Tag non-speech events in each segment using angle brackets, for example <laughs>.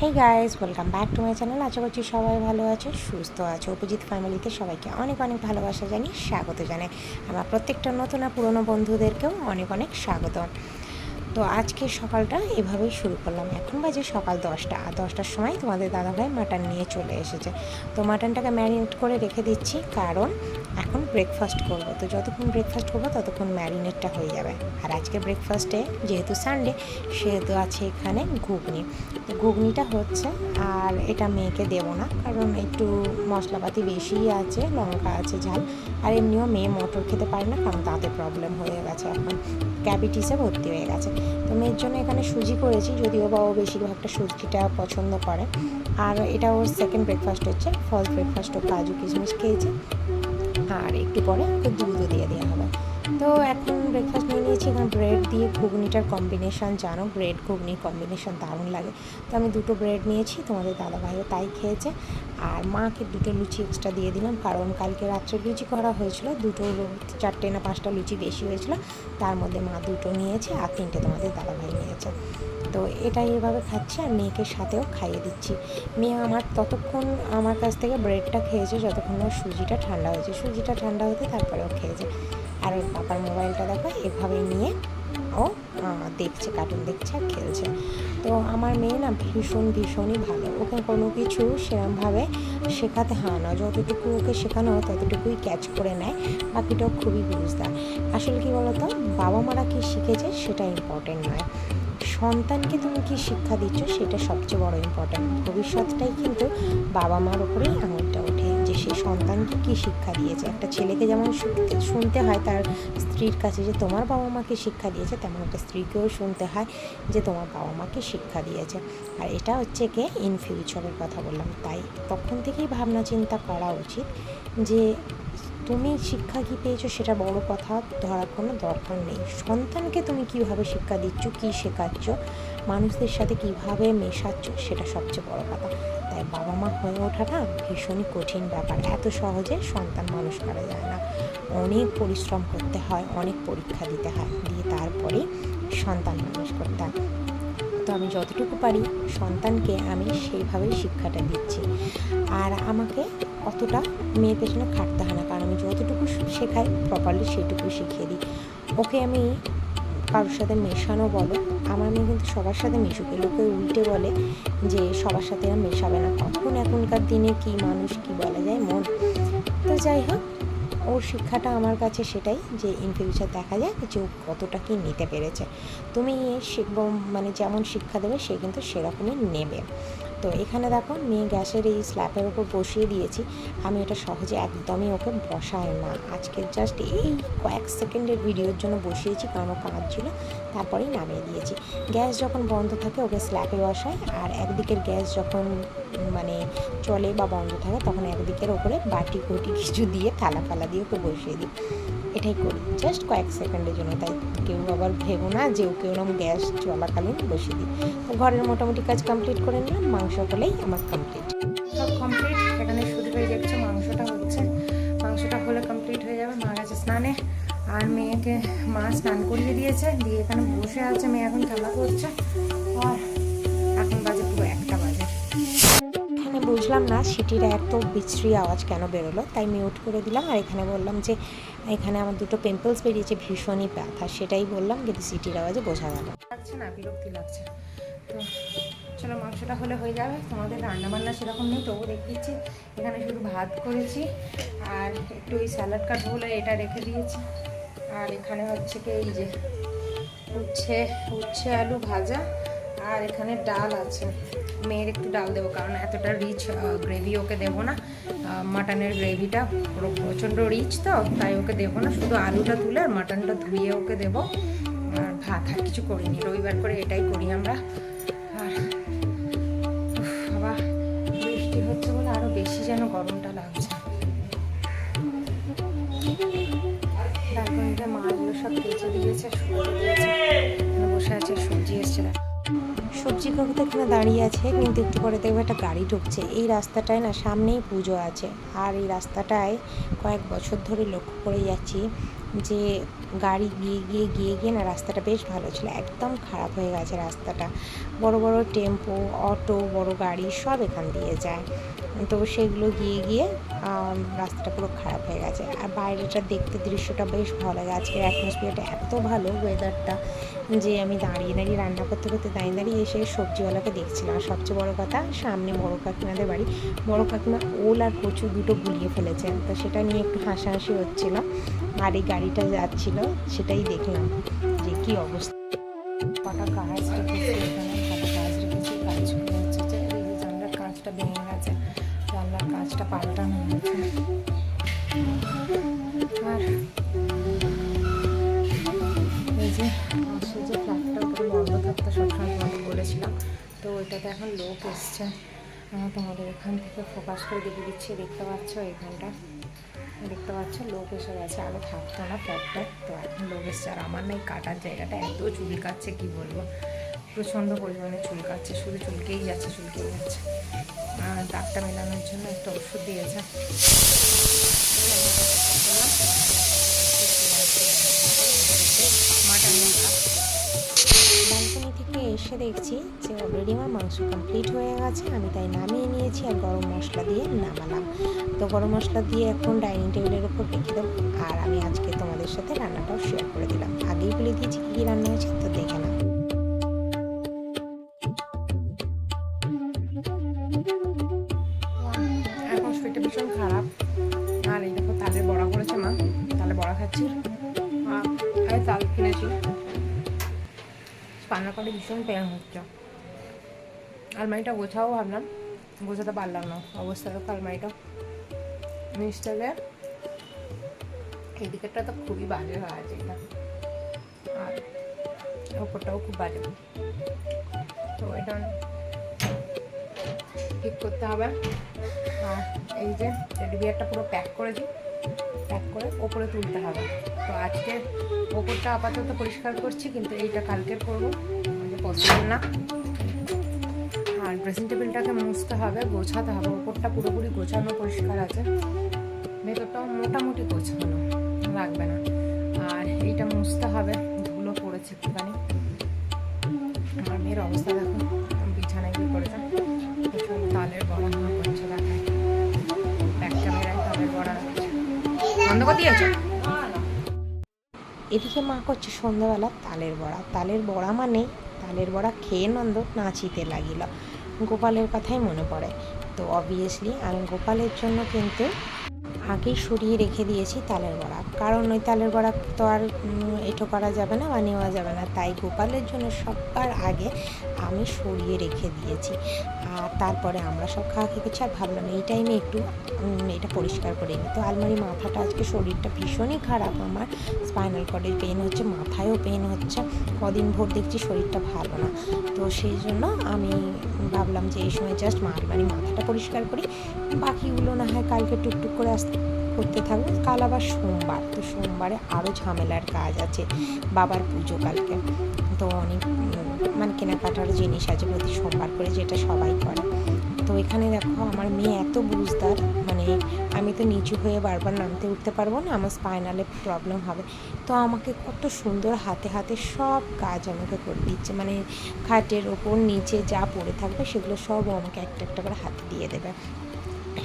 Hey guys welcome back to my channel আশা করছি সবাই ভালো আছে, সুস্থ আছে। অভিজিৎ ফ্যামিলিতে সবাইকে অনেক অনেক ভালোবাসা জানি স্বাগত জানাই। আমার প্রত্যেকটা নতুন আর পুরনো বন্ধুদেরকেও অনেক অনেক স্বাগত তো আজকে সকালটা এভাবেই শুরু করলাম। এখন বাজে সকাল দশটা। আর দশটার সময় তোমাদের দাদাভাই মাটন নিয়ে চলে এসেছে। তো মাটনটাকে ম্যারিনেট করে রেখে দিচ্ছি, কারণ এখন ব্রেকফাস্ট করব। তো যতক্ষণ ব্রেকফাস্ট করব, ততক্ষণ ম্যারিনেটটা হয়ে যাবে। আর আজকে ব্রেকফাস্টে যেহেতু সানডে সেহেতু আছে এখানে ঘুগনি। তো ঘুগনিটা হচ্ছে, আর এটা মেয়েকে দেবো না, কারণ একটু মশলাপাতি বেশিই আছে, লঙ্কা আছে, ঝাল। আর এমনিও মেয়ে মটর খেতে পারে না, কারণ তাতে প্রবলেম হয়ে গেছে এখন। ক্যাবিটিসে ভর্তি হয়ে গেছে। তো মেয়ের জন্য এখানে সুজি করেছি, যদিও বা ও বেশিরভাগটা সুজিটা পছন্দ করে। আর এটা ওর সেকেন্ড ব্রেকফাস্ট হচ্ছে ফার্স্ট ব্রেকফাস্ট ও কাজু কিশমিশ খেয়েছে। আর একটু পরে দুধও দিয়ে দেওয়া হবে। তো এখন ব্রেকফাস্ট নিয়ে নিয়েছি। এখানে ব্রেড দিয়ে ঘুগনিটার কম্বিনেশান জানো? ব্রেড ঘুগনির কম্বিনেশান দারুণ লাগে। তো আমি দুটো ব্রেড নিয়েছি, তোমাদের দাদাভাইও তাই খেয়েছে। আর মাকে দুটো লুচি এক্সট্রা দিয়ে দিলাম, কারণ কালকে রাত্রে লুচি করা হয়েছিল। দুটো চারটে না পাঁচটা লুচি বেশি হয়েছিল। তার মধ্যে মা দুটো নিয়েছে আর তিনটে তোমাদের দাদাভাই নিয়েছে। তো এটাই এভাবে খাচ্ছি আর মেয়েকে সাথেও খাইয়ে দিচ্ছি। মেয়ে আমার ততক্ষণ আমার কাছ থেকে ব্রেডটা খেয়েছে, যতক্ষণ না সুজিটা ঠান্ডা হয়েছে। সুজিটা ঠান্ডা হতে তারপরেও খেয়েছে। আর ওর পাপার মোবাইলটা দেখো, এভাবে নিয়ে ও দেখছে কার্টুন দেখছে আর খেলছে। তো আমার মেয়ে না ভীষণ, ভীষণই ভালো। ওকে কোনো কিছু সেরমভাবে শেখাতে হয় না। যতটুকু ওকে শেখানো হয়, ততটুকুই ক্যাচ করে নেয়। বাকিটাও খুবই বুঝদার। আসলে কি বলতো, বাবা মারা কী শিখেছে সেটা ইম্পর্টেন্ট নয়। সন্তানকে তুমি কি শিক্ষা দিচ্ছ সেটা সবচেয়ে বড় ইম্পর্ট্যান্ট ভবিষ্যৎটাই কিন্তু বাবা মার ওপরেই আঙুলটা ওঠে। সে সন্তানকে কি শিক্ষা দিয়েছে? একটা ছেলেকে যেমন শুনতে- হয় তার স্ত্রীর কাছে যে তোমার বাবা মাকে শিক্ষা দিয়েছে, তেমন একটা স্ত্রীকেও শুনতে হয় যে তোমার বাবা মাকে শিক্ষা দিয়েছে। আর এটা হচ্ছে কে? ইন ফিউচারের কথা বললাম। তাই তখন থেকেই ভাবনা চিন্তা করা উচিত যে তুমি শিক্ষা কী পেয়েছ সেটা বড় কথা, ধরার কোনো দরকার নেই। সন্তানকে তুমি কীভাবে শিক্ষা দিচ্ছ, কী শেখাচ্ছ, মানুষদের সাথে কীভাবে মেশাচ্ছ, সেটা সবচেয়ে বড় কথা। তাই বাবা মা হয়ে ওঠাটা ভীষণই কঠিন ব্যাপার। এত সহজে সন্তান মানুষ করা যায় না। অনেক পরিশ্রম করতে হয়, অনেক পরীক্ষা দিতে হয়, দিয়ে তারপরে সন্তান মানুষ করতে হয়। তো আমি যতটুকু পারি সন্তানকে আমি সেইভাবেই শিক্ষাটা দিচ্ছি। আর আমাকে অতটা মেয়ের পেছনে খাটতে হয় না, কারণ আমি যতটুকু শেখাই প্রপারলি সেইটুকু শিখিয়ে দিই। ওকে আমি কারোর সাথে মেশানো বলো। আমার মেয়ে কিন্তু সবার সাথে মিশুক। লোকে উল্টে বলে যে সবার সাথে এরা মেশাবে না। কখন এখনকার দিনে কি মানুষ কি বলা যায় মন? তো যাই হোক, ওর শিক্ষাটা আমার কাছে সেটাই যে ইন ফিউচার দেখা যায় যে ও কতটা কি নিতে পেরেছে। তুমি শিখব মানে যেমন শিক্ষা দেবে সে কিন্তু সেরকমই নেবে। তো এখানে দেখো মেয়ে গ্যাসের এই স্ল্যাপের ওপর বসিয়ে দিয়েছি। আমি এটা সহজে একদমই ওকে বসাই না। আজকে জাস্ট এই কয়েক সেকেন্ডের ভিডিওর জন্য বসিয়েছি, কারণ ও কাঁদছিল তারপরেই নামিয়ে দিয়েছি। গ্যাস যখন বন্ধ থাকে, ওকে স্ল্যাপে বসায় আর একদিকের গ্যাস যখন মানে চলে বা বন্ধ থাকে, তখন একদিকের ওপরে বাটি কুটি কিছু দিয়ে, থালা ফালা দিয়ে ওকে বসিয়ে দিই। এটাই করি। জাস্ট কয়েক সেকেন্ডের জন্য, তাই কেউ আবার ভেবো না যে ওকে ওরকম গ্যাস চলাকালীন বসিয়ে দিই। ঘরের মোটামুটি কাজ কমপ্লিট করে নিলাম, মাংস হলেই আমার কমপ্লিট সব কমপ্লিট এখানে শুধু হয়ে যাচ্ছে মাংসটা হচ্ছে। মাংসটা হলে কমপ্লিট হয়ে যাবে, মা গেছে স্নানে। আর মেয়েকে মা স্নান করিয়ে দিয়েছে, দিয়ে এখানে বসে আছে, মেয়ে এখন খেলা করছে। আর বুঝলাম না সিটির এত বিচ্ছিরি আওয়াজ কেন বেরোলো, তাই মিউট করে দিলাম আর এখানে বললাম যে, এখানে আমার দুটো পিম্পলস বেরিয়েছে, ভীষণই ব্যথা। সেটাই বললাম, কিন্তু সিটির আওয়াজে বোঝা গেল। লাগছে না, বিরক্তি লাগছে। তো চলো, মাংসটা হলে হয়ে যাবে। তোমাদের রান্না বান্না সেরকম নেই তবু দেখিয়েছি। এখানে শুধু ভাত করেছি আর একটু ওই স্যালাড কাটবো বলে এটা রেখে দিয়েছি। আর এখানে হচ্ছে কি, এই যে উচ্ছে উচ্ছে আলু ভাজা আর এখানে ডাল আছে। মেয়ের একটু ডাল দেবো, কারণ এতটা রিচ গ্রেভি ওকে দেবো না। মাটনের গ্রেভিটা পুরো প্রচণ্ড রিচ তো, তাই ওকে দেবো না। শুধু আলুটা তুলে আর মাটনটা ধুয়ে ওকে দেবো। আর ভাত আর কিছু করিনি, রবিবার করে এটাই করি আমরা। আর বাবা, বৃষ্টি হচ্ছে বলে আরও বেশি যেন গরমটা লাগছে। তারপর মাছগুলো সব কেচে দিয়েছে বসে আছে, সবজি এসছে। সবজি কাকুতে এখানে দাঁড়িয়ে আছে, কিন্তু একটু পরে দেখব একটা গাড়ি ঢুকছে। এই রাস্তাটায় না সামনেই পুজো আছে। আর এই রাস্তাটায় কয়েক বছর ধরে লক্ষ্য করে যাচ্ছি যে গাড়ি গিয়ে গিয়ে গিয়ে গিয়ে না রাস্তাটা বেশ ভালো ছিল, একদম খারাপ হয়ে গেছে রাস্তাটা। বড় বড় টেম্পো, অটো, বড় গাড়ি সব এখান দিয়ে যায়। তো সেগুলো গিয়ে গিয়ে রাস্তাটা পুরো খারাপ হয়ে গেছে। আর বাইরেটা দেখতে দৃশ্যটা বেশ ভালো লাগে। আজকের অ্যাটমসফিয়ারটা এত ভালো ওয়েদারটা যে আমি দাঁড়িয়ে দাঁড়িয়ে রান্না করতে করতে দাঁড়িয়ে দাঁড়িয়ে এসে সবজিওয়ালাকে দেখছিলাম। আর সবচেয়ে বড় কথা, সামনে বড় কাকিমাদের বাড়ি। বড় কাকিমা ওল আর কচু দুটো গুলিয়ে ফেলেছেন তো সেটা নিয়ে একটু হাসাহাসি হচ্ছিল। আর এই গাড়িটা যাচ্ছিল সেটাই দেখলাম যে কি অবস্থা। কটা গাছ রেখেছি এখানে কটা গাছ রেখেছি হচ্ছে, যে জানলার কাঁচটা ভেঙে গেছে, জানলার কাঁচটা পাল্টানো হয়েছে। আর এই যে পাশে যে ফ্ল্যাটটা উপরে বন্ধ থাকতো সবসময় তোমাকে বলেছিলাম, তো ওইটাতে এখন লোক এসছে। তোমাদের এখান থেকে ফোকাস করে দেখে দিচ্ছি, দেখতে পাচ্ছ এখানটা দেখতে পাচ্ছ, লোক এসে গেছে। আগে থাকতো না ফ্ল্যাটটা তো এখন লোক এসছে। আর আমার না এই কাটার জায়গাটা এত চুল কাচ্ছে কি বলব? প্রচণ্ড পরিমাণে চুল কাচ্ছে শুধু চুলকেই যাচ্ছে চুলকেই যাচ্ছে। আর দাগটা মেলানোর জন্য একটা ওষুধ দিয়েছে। ব্যালকনি থেকে এসে দেখছি যে অলরেডি আমার মাংস কমপ্লিট হয়ে গেছে, আমি তাই নামিয়ে নিয়েছি আর গরম মশলা দিয়ে নামালাম। তো গরম মশলা দিয়ে এখন ডাইনিং টেবিলের উপর রেখে দেবো আর আমি আজকে তোমাদের সাথে রান্নাটাও শেয়ার করে দিলাম। আগেই বলে দিয়েছি কী রান্না হয়েছে, তো দেখে এখন শরীরটা ভীষণ খারাপ। আর এই দেখো তালের বড়া করেছে মা, তালে বড়া খাচ্ছি। আর তাল কিনেছি। রান্না করে ভীষণ পেন হচ্ছে। আলমারিটা গোছাও ভাবলাম, গোছাতে পারলাম না, অবস্থা দেখো আলমারিটা। নিচটাতে এই দিকেরটা তো খুবই বাজে হয়ে আছে এটা। আর ওপরটাও খুব বাজে। তো এটা ঠিক করতে হবে। আর এই যে টেডি বিয়ারটা পুরো প্যাক করে প্যাক করে ওপরে তুলতে হবে। তো আজকে ওপরটা আপাতত পরিষ্কার করছি, কিন্তু এইটা কালকের করব। পসিবল না। আর ড্রেসিং টেবিলটাকে মুছতে হবে, গোছাতে হবে। ওপরটা পুরোপুরি গোছানো পরিষ্কার আছে। ভেতরটাও মোটামুটি গোছানো, লাগবে না। আর এইটা মুছতে হবে, ধুলো পড়েছে একটুখানি। আমার মেয়ের অবস্থা দেখো। এদিকে মা করছে সন্ধ্যাবেলা তালের বড়া। তালের বড়া মানে তালের বড়া খেয়ে নন্দ নাচিতে লাগিল। গোপালের কথাই মনে পড়ে। তো অবভিয়াসলি আমি গোপালের জন্য কিন্তু আগেই সরিয়ে রেখে দিয়েছি তালের বড়া। কারণ ওই তালের বড়া তো আর এটো করা যাবে না বা নেওয়া যাবে না। তাই গোপালের জন্য সবার আগে আমি সরিয়ে রেখে দিয়েছি। আর তারপরে আমরা সব খাওয়া খেয়ে করছি আর ভাবলাম এই টাইমে একটু এটা পরিষ্কার করে নিই। তো আলমারি মাথাটা আজকে শরীরটা ভীষণই খারাপ আমার। স্পাইনাল কর্ডের পেন হচ্ছে, মাথায়ও পেন হচ্ছে। কদিন ভোর দেখছি শরীরটা ভালো না। তো সেই জন্য আমি ভাবলাম যে এই সময় জাস্ট আলমারি মাথাটা পরিষ্কার করি। বাকিগুলো না হয় কালকে টুকটুক করে আসতে করতে থাকব কাল আবার সোমবার। তো সোমবারে আরও ঝামেলার কাজ আছে। বাবার পুজো কালকে। তো অনেক মানে কেনাকাটার জিনিস আছে প্রতি সোমবার করে যেটা সবাই করে। তো এখানে দেখো আমার মেয়ে এত বুঝদার মানে আমি তো নিচু হয়ে বারবার নামতে উঠতে পারব না, আমার স্পাইনালে প্রবলেম হবে। তো আমাকে কত সুন্দর হাতে হাতে সব কাজ আমাকে করে দিচ্ছে মানে খাটের ওপর নিচে যা পড়ে থাকবে সেগুলো সব আমাকে একটা একটা করে হাতে দিয়ে দেবে।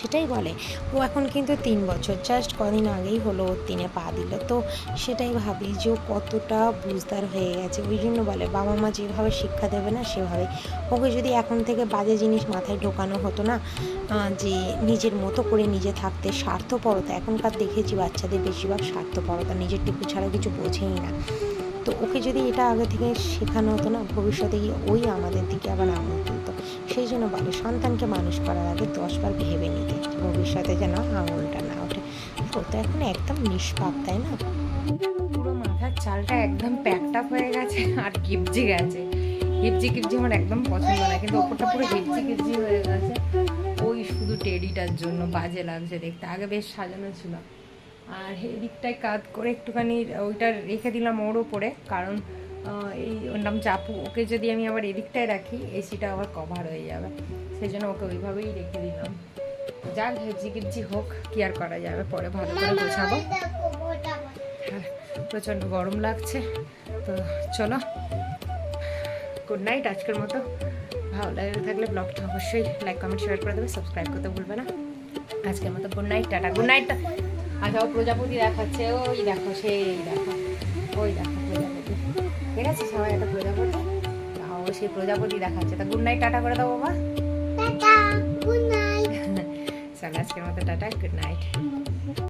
সেটাই বলে। ও এখন কিন্তু তিন বছর জাস্ট কদিন আগেই হলো ওর তিনে পা দিল। তো সেটাই ভাবি যে ও কতটা বুঝদার হয়ে গেছে। ওই জন্য বলে, বাবা মা যেভাবে শিক্ষা দেবে না সেভাবে ওকে যদি এখন থেকে বাজে জিনিস মাথায় ঢোকানো হতো না যে নিজের মতো করে নিজে থাকতে স্বার্থপরতা এখনকার দেখেছি বাচ্চাদের বেশিরভাগ স্বার্থপরতা নিজের টুকু ছাড়া কিছু বোঝেই না। তো ওকে যদি এটা আগে থেকে শেখানো হতো না, ভবিষ্যতে গিয়ে ওই আমাদের দিকে আবার আঙুল সেই জন্য বলে, সন্তানকে মানুষ করার আগে দশবার ভেবে নিতে, ভবিষ্যতে যেন আঙুলটা না ওঠে। ও তো এখন একদম নিষ্পাপ, তাই না? পুরো মাথার চালটা একদম প্যাকড আপ হয়ে গেছে, আর গিপজি গেছে। গিপজি গিপজি আমার একদম পছন্দ না, কিন্তু ওপরটা পুরো গিপজি গিপজি হয়ে গেছে। ওই শুধু টেডিটার জন্য বাজে লাগছে দেখতে, আগে বেশ সাজানো ছিল। আর এদিকটায় কাত করে একটুখানি ওইটা রেখে দিলাম ওর ওপরে, কারণ এই ওর নাম চাপু। ওকে যদি আমি আবার এদিকটায় রাখি এসিটা আবার কভার হয়ে যাবে। সেই জন্য ওকে ওইভাবেই রেখে দিলাম। যাক হেবজি গিবজি হোক কি আর করা যাবে? পরে ভালো করে গোছাবো। আর প্রচণ্ড গরম লাগছে। তো চলো গুড নাইট আজকের মতো। ভালো লাগে থাকলে ব্লগটা অবশ্যই লাইক কমেন্ট শেয়ার করে দেবে। সাবস্ক্রাইব করতে ভুলবে না। আজকের মতো good night tata. Good night আচ্ছা ও প্রজাপতি দেখাচ্ছে। ওই দেখো সেই দেখো। ওই দেখো। ঠিক আছে সবাই একটা প্রজাপতি। তাও সেই প্রজাপতি দেখাচ্ছে। তা গুড নাইট টাটা করে দাও বাবা। টাটা গুড নাইট <laughs> চলো আজকের মতো টাটা গুড নাইট